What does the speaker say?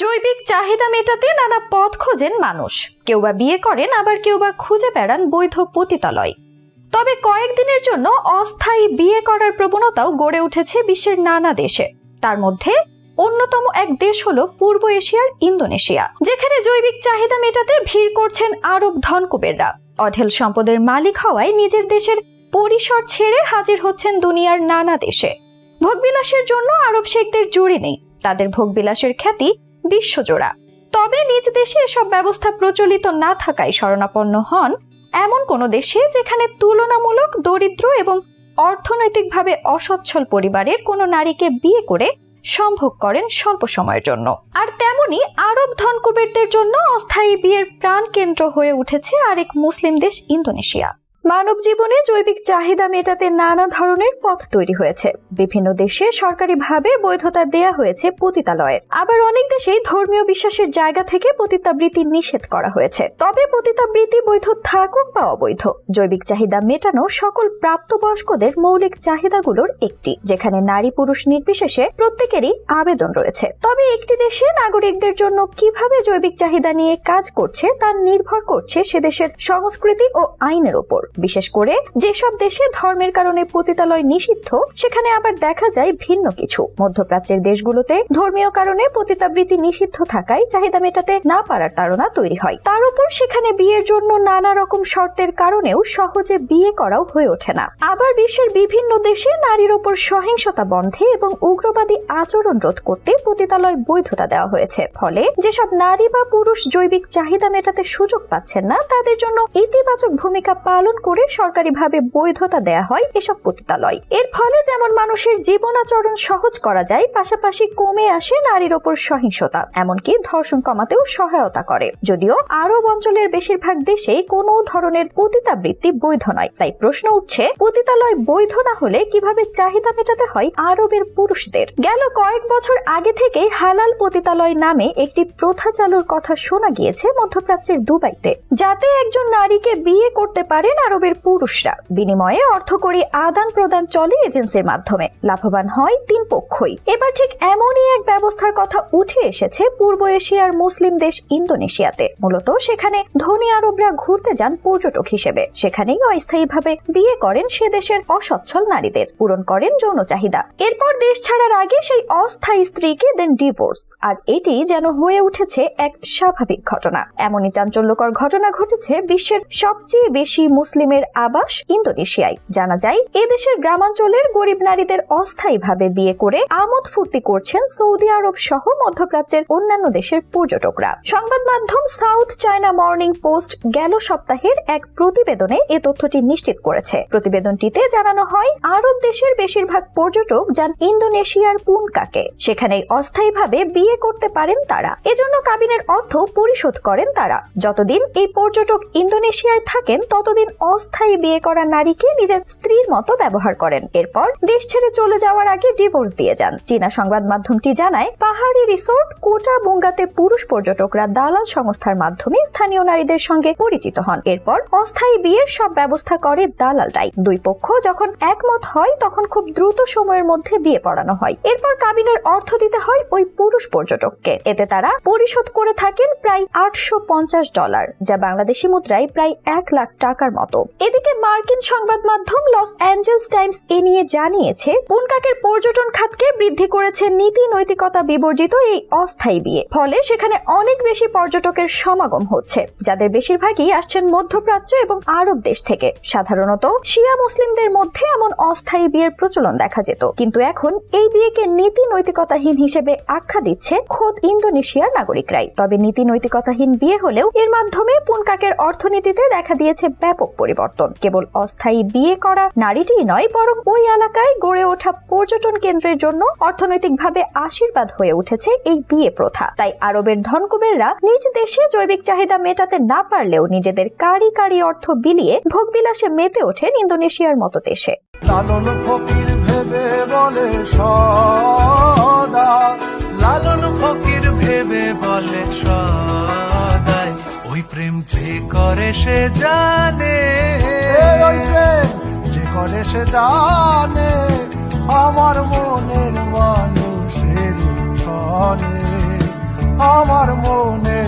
জৈবিক চাহিদা মেটাতে নানা পথ খোঁজেন মানুষ। কেউ বা বিয়ে করেন, আবার কেউ বা খুঁজে বেড়ান বৈধ পতিতালয়। তবে কয়েকদিনের জন্য অস্থায়ী বিয়ে করার প্রবণতাও গড়ে উঠেছে বিশ্বের নানা দেশে। তার মধ্যে অন্যতম এক দেশ হল পূর্ব এশিয়ার ইন্দোনেশিয়া, যেখানে জৈবিক চাহিদা মেটাতে ভিড় করছেন আরব ধনকুবেররা। অঢেল সম্পদের মালিক হওয়ায় নিজের দেশের পরিসর ছেড়ে হাজির হচ্ছেন দুনিয়ার নানা দেশে। ভোগবিলাসের জন্য আরব শেখদের জুড়ি নেই। তাদের ভোগবিলাসের খ্যাতি বিশ্বজোড়া। তবে নিজ দেশে এসব ব্যবস্থা প্রচলিত না থাকায় শরণাপন্ন হন এমন কোনো দেশে যেখানে তুলনামূলক দরিদ্র এবং অর্থনৈতিকভাবে অসচ্ছল পরিবারের কোনো নারীকে বিয়ে করে সম্ভোগ করেন স্বল্প সময়ের জন্য। আর তেমনি আরব ধনকুবেরদের জন্য অস্থায়ী বিয়ের প্রাণকেন্দ্র হয়ে উঠেছে আরেক মুসলিম দেশ ইন্দোনেশিয়া। মানব জীবনে জৈবিক চাহিদা মেটাতে নানা ধরনের পথ তৈরি হয়েছে। বিভিন্ন দেশে সরকারিভাবে বৈধতা দেয়া হয়েছে পতিতালয়ের। আবার অনেক দেশেই ধর্মীয় বিশ্বাসের জায়গা থেকে পতিতাবৃত্তি নিষেধ করা হয়েছে। তবে পতিতাবৃত্তি বৈধ থাকুক বা অবৈধ, জৈবিক চাহিদা মেটানো সকল প্রাপ্তবয়স্কদের মৌলিক চাহিদাগুলোর একটি, যেখানে নারী পুরুষ নির্বিশেষে প্রত্যেকেরই আবেদন রয়েছে। তবে একটি দেশে নাগরিকদের জন্য কীভাবে জৈবিক চাহিদা নিয়ে কাজ করছে তা নির্ভর করছে সে দেশের সংস্কৃতি ও আইনের ওপর বিশেষ করে যেসব দেশে ধর্মের কারণে পতিতালয় নিষিদ্ধ, সেখানে আবার দেখা যায় ভিন্ন কিছু। মধ্যপ্রাচ্যের দেশগুলোতে ধর্মীয় কারণে পতিতাবৃত্তি নিষিদ্ধ থাকায় চাহিদা মেটাতে না পারার তাড়না তৈরি হয়। তার উপর সেখানে বিয়ের জন্য নানা রকম শর্তের কারণেও সহজে বিয়ে করাও হয়ে ওঠে না। আবার বিশ্বের বিভিন্ন দেশে নারীর ওপর সহিংসতা বন্ধে এবং উগ্রবাদী আচরণ রোধ করতে পতিতালয় বৈধতা দেওয়া হয়েছে। ফলে যেসব নারী বা পুরুষ জৈবিক চাহিদা মেটাতে সুযোগ পাচ্ছেন না, তাদের জন্য ইতিবাচক ভূমিকা পালন করে সরকারিভাবে বৈধতা দেয়া হয় এসব পতিতালয় এর ফলে যেমন মানুষের জীবনাচরণ সহজ করা যায়, পাশাপাশি কমে আসে নারীর ওপর সহিংসতা, এমনকি ধর্ষণ কমাতেও সহায়তা করে। যদিও আরব অঞ্চলের বেশিরভাগ দেশে কোনো ধরনের পতিতাবৃত্তি বৈধ নয়। তাই প্রশ্ন উঠছে পতিতালয় বৈধ না হলে কীভাবে চাহিদা মেটাতে হয় আরবের পুরুষদের? গেল কয়েক বছর আগে থেকে হালাল পতিতালয় নামে একটি প্রথা চালুর কথা শোনা গিয়েছে মধ্যপ্রাচ্যের দুবাইতে। যাতে একজন নারীকে বিয়ে করতে পারেন আরবের পুরুষরা। বিনিময়ে অর্থকরী আদান প্রদান চলে এজেন্সির মাধ্যমে। লাভবান হয় তিন পক্ষই। এবার ঠিক এমনই এক ব্যবস্থার কথা উঠে এসেছে পূর্ব এশিয়ার মুসলিম দেশ ইন্দোনেশিয়াতে। মূলত সেখানে ধনী আরবরা ঘুরতে যান পর্যটক হিসেবে। সেখানেই অস্থায়ীভাবে বিয়ে করেন সে দেশের অসচ্ছল নারীদের। পূরণ করেন যৌন চাহিদা। এরপর দেশ ছাড়ার আগে সেই অস্থায়ী স্ত্রীকে দেন ডিভোর্স। আর এটি যেন হয়ে উঠেছে এক স্বাভাবিক ঘটনা। এমনই চাঞ্চল্যকর ঘটনা ঘটেছে বিশ্বের সবচেয়ে বেশি মুসলিমের আবাস ইন্দোনেশিয়ায়। জানা যায়, এ দেশের গ্রামাঞ্চলের গরিব নারীদের অস্থায়ীভাবে বিয়ে করে আমোদ ফুর্তি করছেন সৌদি আরব সহ মধ্যপ্রাচ্যের অন্যান্য দেশের পর্যটকরা। সংবাদ মাধ্যম সাউথ চায়না মর্নিং পোস্ট গেল সপ্তাহের এক প্রতিবেদনে এ তথ্যটি নিশ্চিত করেছে। প্রতিবেদনটিতে জানানো হয়, আরব দেশের বেশিরভাগ পর্যটক যান ইন্দোনেশিয়ার পুনকাকে। সেখানে অস্থায়ীভাবে বিয়ে করতে পারেন তারা। এজন্য কাবিনের অর্থ পরিশোধ করেন তারা। যতদিন এই পর্যটক ইন্দোনেশিয়ায় থাকেন, ততদিন অস্থায়ী বিয়ে করা নারীকে নিজের স্ত্রীর মতো ব্যবহার করেন। এরপর দেশ ছেড়ে চলে যাওয়ার আগে ডিভোর্স দিয়ে যান। চীনা সংবাদ মাধ্যমটি জানায়, পাহাড়ি রিসোর্ট কোটা বুঙ্গাতে পুরুষ পর্যটকরা দালাল সংস্থার মাধ্যমে স্থানীয় নারীদের সঙ্গে পরিচিত হন। এরপর অস্থায়ী বিয়ের সব ব্যবস্থা করে দালালরাই। দুই পক্ষ যখন একমত হয়, তখন খুব দ্রুত সময়ের মধ্যে বিয়ে পড়ানো হয়। এরপর কাবিনের অর্থ দিতে হয় ওই পুরুষ পর্যটককে। এতে তারা পরিশোধ করে থাকেন প্রায় আটশো পঞ্চাশ ডলার, যা বাংলাদেশি মুদ্রায় প্রায় এক লাখ টাকার মতো। এদিকে মার্কিন সংবাদ মাধ্যম লস অ্যাঞ্জেলস টাইমস এ নিয়ে জানিয়েছে, পুনকাকের পর্যটন খাতকে বৃদ্ধি করেছে নীতি নৈতিকতা বিবর্জিত এই অস্থায়ী বিয়ে। ফলে সেখানে অনেক বেশি পর্যটকের সমাগম হচ্ছে, যাদের বেশিরভাগই আসছেন মধ্যপ্রাচ্য এবং আরব দেশ থেকে। সাধারণত শিয়া মুসলিমদের মধ্যে এমন অস্থায়ী বিয়ের প্রচলন দেখা যেত। কিন্তু এখন এই বিয়েকে নীতি নৈতিকতাহীন হিসেবে আখ্যা দিচ্ছে খোদ ইন্দোনেশিয়ার নাগরিকরাই। তবে নীতি নৈতিকতাহীন বিয়ে হলেও এর মাধ্যমে পুনকাকের অর্থনীতিতে দেখা দিয়েছে ব্যাপক পরিবর্তন। কেবল অস্থায়ী বিয়ে করা নারীটিই নয়, বরং ওই এলাকায় গড়ে ওঠা পর্যটন কেন্দ্রের জন্য অর্থনৈতিকভাবে আশীর্বাদ হয়ে উঠেছে এই বিয়ে প্রথা। তাই আরবের ধনকুবেররা নিজ দেশে জৈবিক চাহিদা মেটাতে না পারলেও নিজেদের কারি কারি অর্থ বিলিয়ে ভোগবিলাসে মেতে ওঠেন ইন্দোনেশিয়ার মতো দেশে। লালন ফকির ভেবে বলে সদা। লালন ফকির ভেবে বলে ওই প্রেম যে করে সে জানে। যে করে সে জানে, আমার মনের মানুষের সনে আমার মনে